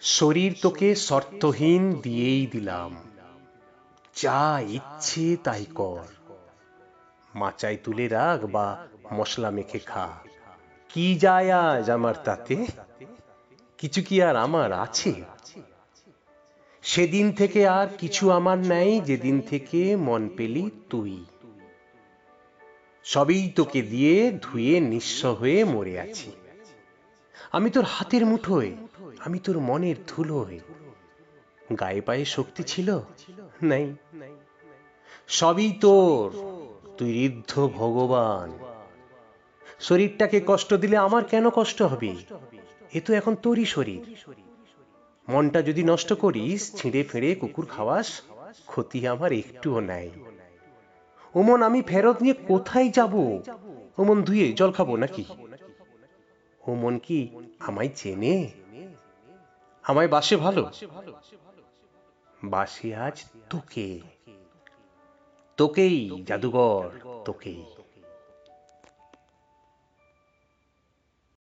শরীর তোকে শর্তহীন দিয়েই দিলাম। যা ইচ্ছে তাই কর। মাচায় তুলে রাখ বা মশলা মেখে খা। কি যায় আজ আমার তাতে? কিছু কি আর আমার আছে? সেদিন থেকে আর কিছু আমার নাই, যেদিন থেকে মন পেলি তুই। সবই তোকে দিয়ে ধুয়ে নিঃস্ব হয়ে মরে আছি। আমি তোর হাতের মুঠোয়, আমি তোর মনের ধুলোয়। গায়ে পায়ে শক্তি ছিল? নাই। সবই তোর, তুই ঋদ্ধ ভগবান। শরীরটাকে কষ্ট দিলে আমার কেন কষ্ট হবে? এ তো এখন তোরই শরীর। মনটা যদি নষ্ট করিস, ছিঁড়ে ফেড়ে কুকুর খাওয়াস, ক্ষতি আমার একটুও নাই। ওমন আমি ফেরত নিয়ে কোথায় যাব? ওমন ধুয়ে জল খাব নাকি? ওমন কি আমায় চেনে? আমায় বাসে ভালো? বাসে আজ তোকে। তোকেই জাদুঘর তোকেই।